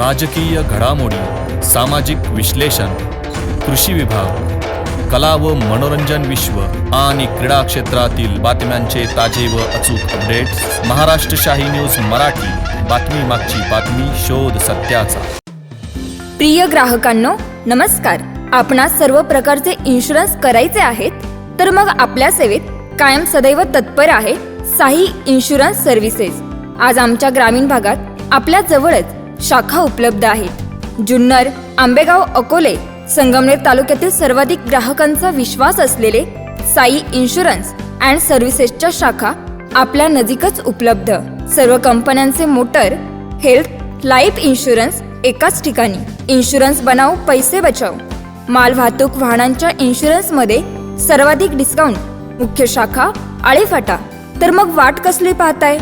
राजकीय घडामोडी सामाजिक विश्लेषण कृषी विभाग कला व मनोरंजन विश्व आणि क्रीडा क्षेत्रातील बातम्यांचे ताजे व अचूक अपडेट्स महाराष्ट्र शाही न्यूज मराठी. बातमी मागची बातमी शोध सत्याचा. प्रिय ग्राहकांनो नमस्कार. आपणास सर्व प्रकारचे इन्शुरन्स करायचे आहेत तर मग आपल्या सेवेत कायम सदैव तत्पर आहे साई इन्शुरन्स सर्व्हिसेस आज आमच्या ग्रामीण भागात आपल्या जवळच शाखा उपलब्ध आहेत. जुन्नर आंबेगाव अकोले संगमनेर तालुक्यातील सर्वाधिक ग्राहकांचा विश्वास असलेले साई इन्शुरन्स अँड सर्व्हिसेसच्या शाखा आपल्या नजीकच उपलब्ध. सर्व कंपन्यांचे मोटर हेल्थ लाईफ इन्शुरन्स एकाच ठिकाणी. इन्शुरन्स बनाव पैसे बचाव माल वाहतूक वाहनांच्या इन्शुरन्समध्ये सर्वाधिक डिस्काउंट मुख्य शाखा आळेफाटा. तर मग वाट कसली पाहताय?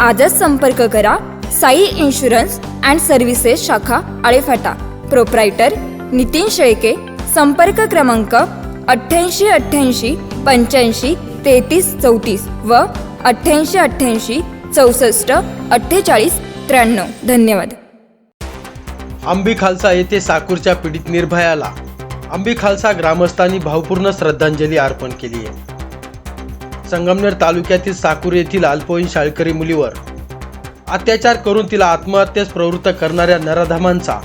आजच संपर्क करा साई इन्शुरन्स अँड सर्व्हिसेस शाखा आळेफाटा. प्रोप्रायटर नितीन शेळके. संपर्क क्रमांक अठ्ठ्याऐंशी अठ्ठ्याऐंशी पंच्याऐंशी तेहतीस चौतीस व अठ्ठ्याऐंशी अठ्ठ्याऐंशी चौसष्ट अठ्ठेचाळीस त्र्याण्णव. धन्यवाद. आंबी खालसा येथे साकूरच्या पीडित निर्भयाला. आंबी खालसा ग्रामस्थांनी भावपूर्ण श्रद्धांजली अर्पण केली आहे. संगमनेर तालुक्यातील साकूर येथील अल्पवयीन शाळकरी मुलीवर अत्याचार करून तिला आत्महत्येस प्रवृत्त करणाऱ्या नराधमांचा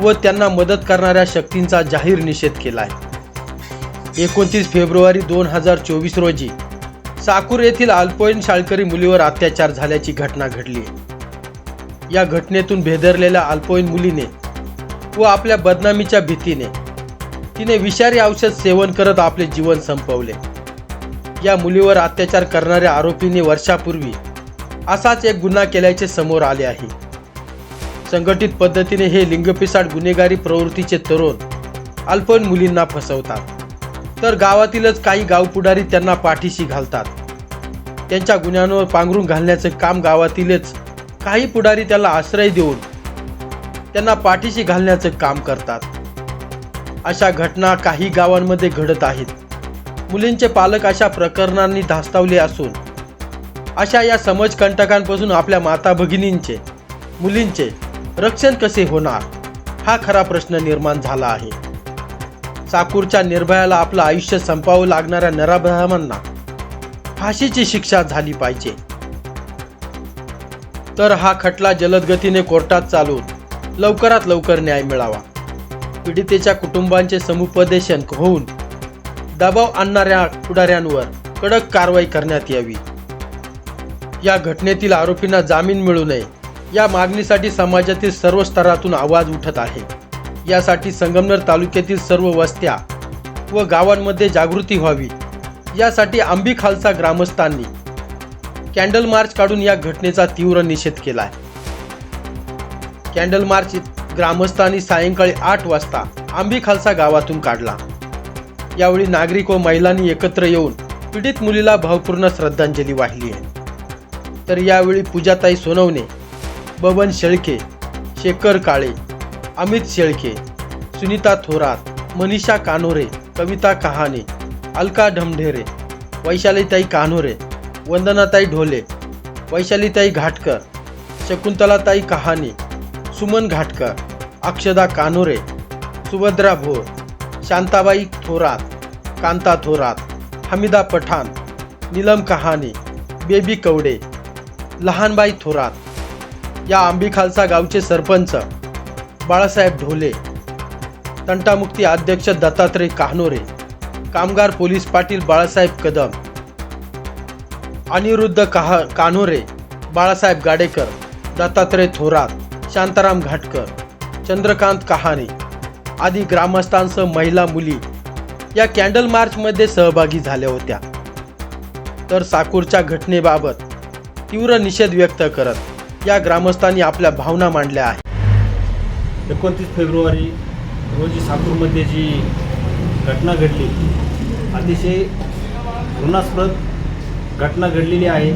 व त्यांना मदत करणाऱ्या शक्तींचा जाहीर निषेध केला आहे एकोणतीस फेब्रुवारी दोन हजार चोवीस रोजी साकूर येथील अल्पवयीन शाळकरी मुलीवर अत्याचार झाल्याची घटना घडली. या घटनेतून भेदरलेल्या अल्पवयीन मुलीने व आपल्या बदनामीच्या भीतीने तिने विषारी औषध सेवन करत आपले जीवन संपवले. या मुलीवर अत्याचार करणाऱ्या आरोपीने वर्षापूर्वी असाच एक गुन्हा केल्याचे समोर आले आहे. संघटित पद्धतीने हे लिंगपिसाड गुन्हेगारी प्रवृत्तीचे तरुण अल्पवयीन मुलींना फसवतात. तर गावातीलच काही गावपुढारी त्यांना पाठीशी घालतात. त्यांच्या गुन्ह्यांवर पांघरून घालण्याचे काम गावातीलच काही पुढारी त्याला आश्रय देऊन त्यांना पाठीशी घालण्याचे काम करतात. अशा घटना काही गावांमध्ये घडत आहेत. मुलींचे पालक अशा प्रकरणांनी धास्तावले असून अशा या समजकंटकांपासून आपल्या माता भगिनींचे मुलींचे रक्षण कसे होणार? हा खरा प्रश्न निर्माण झाला आहे. चाकूरच्या निर्भयाला आपलं आयुष्य संपावं लागणाऱ्या नराब्राह्मणांना फाशीची शिक्षा झाली पाहिजे. तर हा खटला जलदगतीने कोर्टात चालून लवकरात लवकर न्याय मिळावा. पीडितेच्या कुटुंबांचे समुपदेशन होऊन दबाव आणणाऱ्या पुढाऱ्यांवर कडक कारवाई करण्यात यावी. या घटनेतील आरोपींना जामीन मिळू नये. या मागणीसाठी समाजातील सर्व स्तरातून आवाज उठत आहे. यासाठी संगमनेर तालुक्यातील सर्व वस्त्या व गावांमध्ये जागृती व्हावी. यासाठी आंबी खालसा ग्रामस्थांनी कॅन्डल मार्च काढून या घटनेचा तीव्र निषेध केला आहे कॅन्डल मार्च ग्रामस्थांनी सायंकाळी आठ वाजता आंबी खालसा गावातून काढला. यावेळी नागरिक व महिलांनी एकत्र येऊन पीडित मुलीला भावपूर्ण श्रद्धांजली वाहिली आहे. तर यावेळी पूजाताई सोनवणे बबन शेळके शेखर काळे अमित शेळके सुनीता थोरात मनीषा कानोरे कविता कहाणे अलका ढमढेरे वैशालीताई कान्होरे वंदनाताई ढोले वैशालीताई घाटकर शकुंतलाताई कहाणे सुमन घाटकर अक्षदा कानोरे सुभद्रा भोर शांताबाई थोरात कांता थोरात हमिदा पठाण नीलम कहाणे बेबी कवडे लहानबाई थोरात या आंबी खालसा गावचे सरपंच बाळासाहेब ढोले तंटामुक्ती अध्यक्ष दत्तात्रय कान्होरे कामगार पोलीस पाटील बाळासाहेब कदम अनिरुद्ध काह कान्होरे बाळासाहेब गाडेकर दत्तात्रय थोरात शांताराम घाटकर चंद्रकांत कहाणे आदी ग्रामस्थांसह महिला मुली या कॅन्डल मार्चमध्ये सहभागी झाल्या होत्या. तर साकूरच्या घटनेबाबत तीव्र निषेध व्यक्त करत या ग्रामस्थांनी आपल्या भावना मांडल्या आहेत. एकोणतीस फेब्रुवारी रोजी साकूरमध्ये जी घटना घडली अतिशय घृणास्पद घटना घडलेली आहे.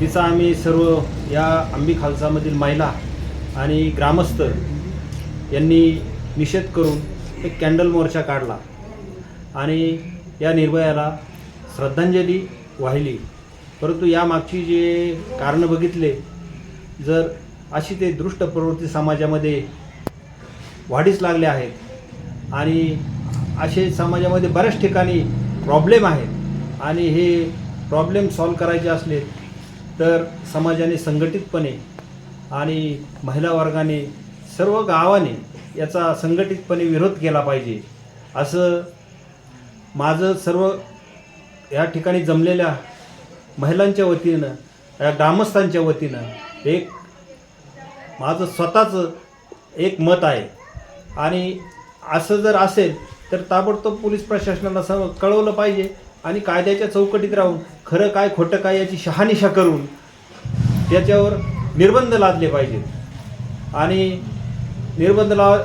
तिचा आम्ही सर्व या आंबी खालसामधील महिला आणि ग्रामस्थ यांनी निषेध करून एक कॅन्डल मोर्चा काढला आणि या निर्भयाला श्रद्धांजली वाहिली. परंतु यामागची जे कारणं बघितले जर अशी ते दृष्ट प्रवृत्ती समाजामध्ये वाढीस लागले आहेत आणि असे समाजामध्ये बऱ्याच ठिकाणी प्रॉब्लेम आहेत आणि हे प्रॉब्लेम सॉल्व करायचे असले तर समाजाने संघटितपणे आणि महिला वर्गाने सर्व गावाने याचा संघटितपणे विरोध केला पाहिजे. असं माझं सर्व या ठिकाणी जमलेल्या महिलांच्या वतीनं या ग्रामस्थांच्या वतीनं एक माझं स्वतःचं एक मत आहे. आणि असं जर असेल तर ताबडतोब पोलीस प्रशासनाला स कळवलं पाहिजे आणि कायद्याच्या चौकटीत राहून खरं काय खोटं काय याची शहानिशा करून त्याच्यावर निर्बंध लादले पाहिजेत. आणि निर्बंध लाव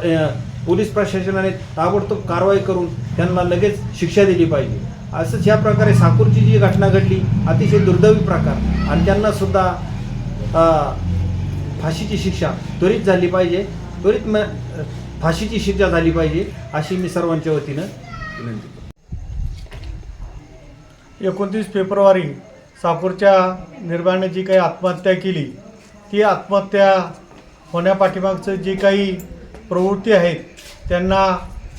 पोलीस प्रशासनाने ताबडतोब कारवाई करून त्यांना लगेच शिक्षा दिली पाहिजे. असंच ह्या प्रकारे साकूरची जी घटना घडली अतिशय दुर्दैवी प्रकार आणि त्यांना सुद्धा फाशीची शिक्षा त्वरित झाली पाहिजे त्वरित म फाशीची शिक्षा झाली पाहिजे अशी मी सर्वांच्या वतीनं विनंती करतो. एकोणतीस फेब्रुवारी सापूरच्या निर्भयाने जी काही आत्महत्या केली ती आत्महत्या होण्यापाठीमागचं जी काही प्रवृत्ती आहेत त्यांना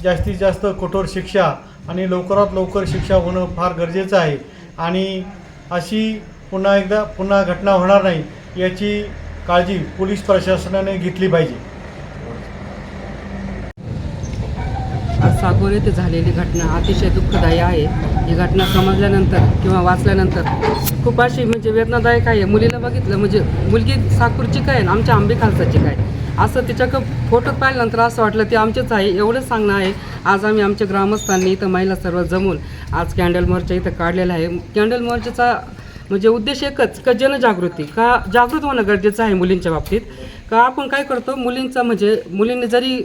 जास्तीत जास्त कठोर शिक्षा आणि लवकरात लवकर शिक्षा होणं फार गरजेचं आहे. आणि अशी पुन्हा एकदा पुन्हा घटना होणार नाही याची काळजी पोलीस प्रशासनाने घेतली पाहिजे. आज सागोर येथे झालेली घटना अतिशय दुःखदायी आहे. ही घटना समजल्यानंतर किंवा वाचल्यानंतर खूप अशी म्हणजे वेदनादायक आहे. मुलीला बघितलं म्हणजे मुलगी साकूरची काय आमच्या आंबे खालसाची काय असं तिच्याकडं फोटो पाहिल्यानंतर असं वाटलं ते आमचेच आहे एवढंच सांगणं आहे. आज आम्ही आमच्या ग्रामस्थांनी इथं महिला सर्व जमून आज कॅन्डल मोर्चा इथं काढलेला आहे. कॅन्डल मोर्चाचा म्हणजे उद्देश एकच का जनजागृती का जागृत होणं गरजेचं आहे मुलींच्या बाबतीत? का आपण काय करतो मुलींचा म्हणजे मुलींनी जरी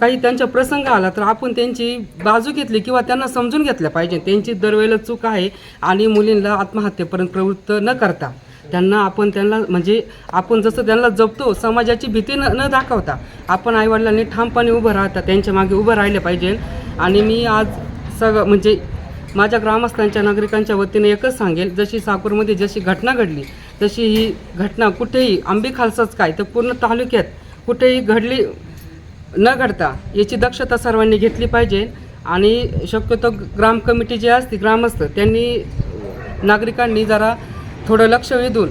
काही त्यांचा प्रसंग आला तर आपण त्यांची बाजू घेतली किंवा त्यांना समजून घेतल्या पाहिजे. त्यांची दरवेळेला चूक आहे आणि मुलींना आत्महत्येपर्यंत प्रवृत्त न करता. त्यांना आपण त्यांना म्हणजे आपण जसं त्यांना जपतो समाजाची भीती न न दाखवता आपण आईवडिलांनी ठामपणे उभं राहता त्यांच्या मागे उभं राहिलं पाहिजे. आणि मी आज सगळं म्हणजे माझ्या ग्रामस्थांच्या नागरिकांच्या वतीने एकच सांगेल जशी साकूरमध्ये जशी घटना घडली तशी ही घटना कुठेही आंबे खालसाच काय तर पूर्ण तालुक्यात कुठेही घडली न घडता याची दक्षता सर्वांनी घेतली पाहिजे. आणि शक्यतो ग्राम कमिटी जी असते ग्रामस्थ त्यांनी नागरिकांनी जरा थोडं लक्ष वेधून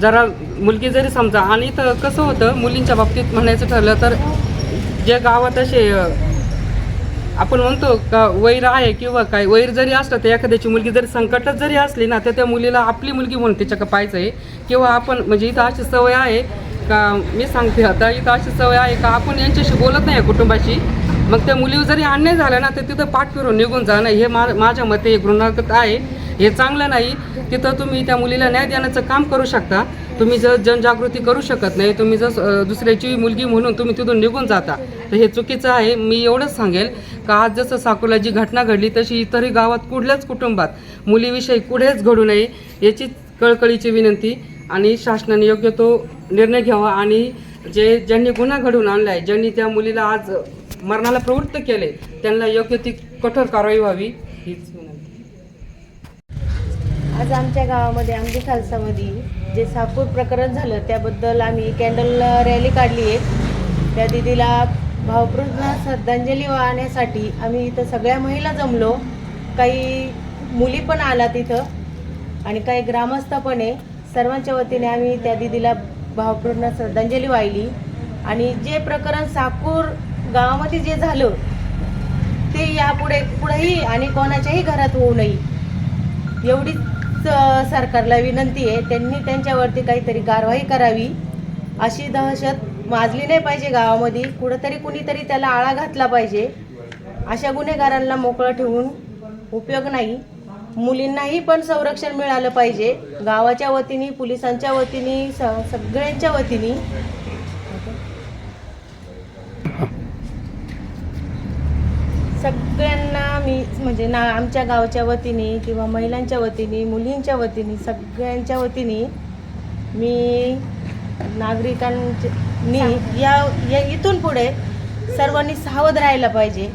जरा मुलगी जरी समजा आणि तर कसं होतं मुलींच्या बाबतीत म्हणायचं ठरलं तर जे गावात असे आपण म्हणतो का वैर आहे किंवा काय वैर जरी असलं तर एखाद्याची मुलगी जरी संकटात जरी असली ना तर त्या मुलीला आपली मुलगी म्हणून तिच्याकडे पाहायचं आहे किंवा आपण म्हणजे इथं अशी सवय आहे का मी सांगते आता इथं अशी सवय आहे का आपण यांच्याशी बोलत नाही कुटुंबाशी. मग त्या मुलीवर जरी अन्याय झाला ना तर तिथं पाठ फिरून निघून जाणं हे मा माझ्या मते घृणागत आहे. हे चांगलं नाही. तिथं तुम्ही त्या मुलीला न्याय देण्याचं काम करू शकता. तुम्ही जर जनजागृती करू शकत नाही तुम्ही जर दुसऱ्याची मुलगी म्हणून तुम्ही तिथून निघून जाता तर हे चुकीचं आहे. मी एवढंच सांगेल का आज जसं साकोला जी घटना घडली तशी इतरही गावात कुठल्याच कुटुंबात मुलीविषयी कुठेच घडू नये याची कळकळीची विनंती आणि शासनाने योग्य तो निर्णय घ्यावा आणि जे ज्यांनी गुन्हा घडवून आणला आहे ज्यांनी त्या मुलीला आज मरणाला प्रवृत्त केले त्यांना योग्य ती कठोर कारवाई व्हावी हीच आज आमच्या गावामध्ये आमच्या खालसामध्ये जे साकूर प्रकरण झालं त्याबद्दल आम्ही कॅन्डल रॅली काढली आहे त्या दिदीला भावपूर्ण श्रद्धांजली वाहण्यासाठी आम्ही इथं सगळ्या महिला जमलो. काही मुली पण आला तिथं आणि काही ग्रामस्थ पण आहे. सर्वांच्या वतीने आम्ही त्या दिदीला भावपूर्ण श्रद्धांजली वाहिली. आणि जे प्रकरण साकूर गावामध्ये जे झालं ते यापुढे पुढेही आणि कोणाच्याही घरात होऊ नये. एवढी सरकारला विनंती आहे. त्यांनी त्यांच्यावरती काहीतरी कारवाई करावी अशी दहशत माजली नाही पाहिजे गावामध्ये. कुठंतरी कुणीतरी त्याला आळा घातला पाहिजे. अशा गुन्हेगारांना मोकळं ठेवून उपयोग नाही. मुलींनाही पण संरक्षण मिळालं पाहिजे. गावाच्या वतीने पोलिसांच्या वतीने स सगळ्यांच्या वतीने सगळ्यांना मी म्हणजे ना आमच्या गावच्या वतीने किंवा महिलांच्या वतीने मुलींच्या वतीने सगळ्यांच्या वतीने मी नागरिकांनी या या इथून पुढे सर्वांनी सावध राहायला पाहिजे.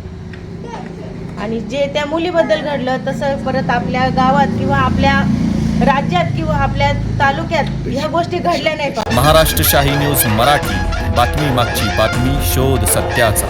आणि जे त्या मुलीबद्दल घडलं तसं परत आपल्या गावात किंवा आपल्या राज्यात किंवा आपल्या तालुक्यात ह्या गोष्टी घडल्या नाही महाराष्ट्र शाही न्यूज मराठी. बातमी मागची बातमी शोध सत्याचा.